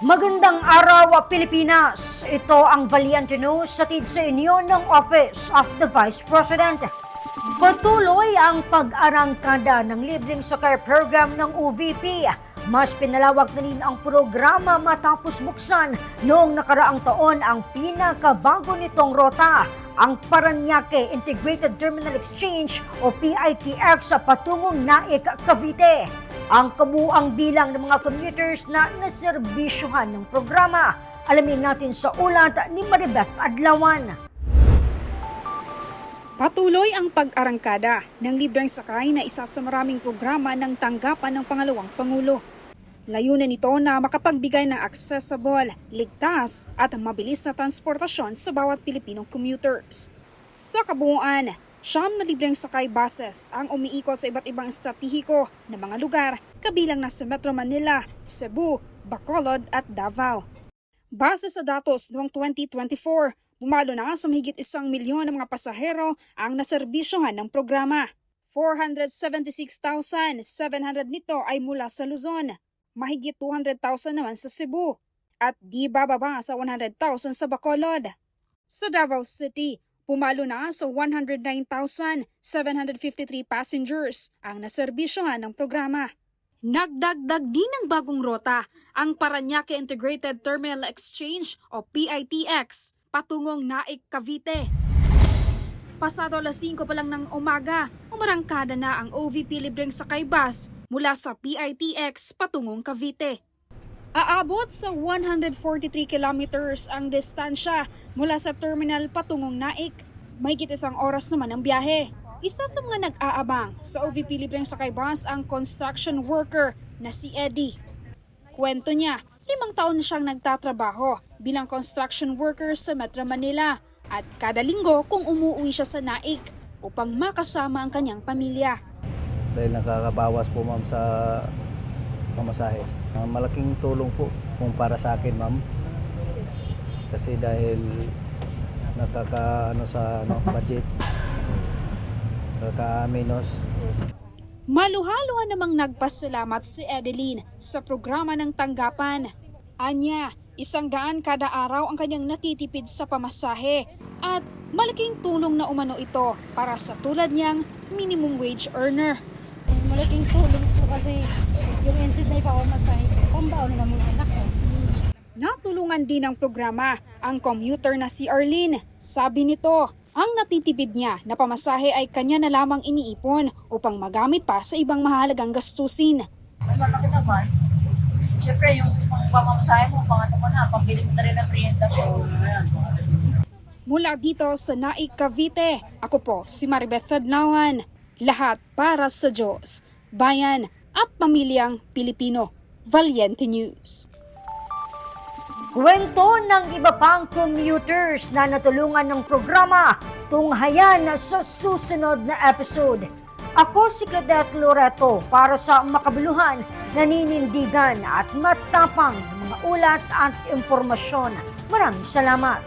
Magandang araw, Pilipinas! Ito ang Valiente News sa tid sa inyo ng Office of the Vice President. Patuloy ang pag-arangkada ng libreng sakay program ng UVP. Mas pinalawak na rin ang programa matapos buksan noong nakaraang taon ang pinakabago nitong rota, ang Paranaque Integrated Terminal Exchange o PITX sa patungong Naik, Cavite. Ang kabuang bilang ng mga commuters na naserbisyuhan ng programa. Alamin natin sa ulat ni Maribeth Adlawan. Patuloy ang pag-arangkada ng libreng sakay na isa sa maraming programa ng tanggapan ng pangalawang Pangulo. Layunin nito na makapagbigay ng accessible, ligtas at mabilis na transportasyon sa bawat Pilipinong commuters. Sa kabuuan, siyam na libreng sakay buses ang umiikot sa iba't ibang estratehiko na mga lugar kabilang na sa Metro Manila, Cebu, Bacolod at Davao. Base sa datos noong 2024, bumalo na sa mahigit isang milyon ng mga pasahero ang naserbisyohan ng programa. 476,700 nito ay mula sa Luzon, mahigit 200,000 naman sa Cebu, at di bababa sa 100,000 sa Bacolod. Sa Davao City, pumalo na sa 109,753 passengers ang naserbisyohan ng programa. Nagdagdag din ng bagong rota ang Paranaque Integrated Terminal Exchange o PITX patungong Naik, Cavite. Pasado alas 5 pa lang ng umaga, umarangkada na ang OVP libreng sakay bus mula sa PITX patungong Cavite. Aabot sa 143 kilometers ang distansya mula sa terminal patungong Naik. May isang oras naman ang biyahe. Isa sa mga nag-aabang sa OVP libreng sakay bus ang construction worker na si Eddie. Kwento niya, limang taon siyang nagtatrabaho bilang construction worker sa Metro Manila at kada linggo kung umuwi siya sa Naik upang makasama ang kanyang pamilya. dahil nakakabawas po ma'am sa pamasahe. Ah, malaking tulong po kung para sa akin ma'am. Kasi dahil nakaka ano sa ano, budget nakaka-minus. Maluhaluhan namang nagpasalamat si Edeline sa programa ng tanggapan. Anya, isang daan kada araw ang kanyang natitipid sa pamasahe at malaking tulong na umano ito para sa tulad niyang minimum wage earner. malaking tulong po kasi yung NCD na ipapamasahe ko, pambaon na mga anak ko. Natulungan din ng programa ang commuter na si Arlene. Sabi nito, ang natitipid niya na pamasahe ay kanya na lamang iniipon upang magamit pa sa ibang mahalagang gastusin. Malaki naman. Siyempre, yung pamamasahe mo, pang ano mo na, pambili mo na rin ng merienda mo. Mula dito sa Naik, Cavite, ako po si Maribeth Adlawan. Lahat para sa Diyos, bayan at pamilyang Pilipino. Valiente News. Kwento ng iba pang commuters na natulungan ng programa tunghayan sa susunod na episode. Ako si Claudette Loreto para sa makabuluhan, naninindigan at matapang ng mga ulat at impormasyon. Maraming salamat.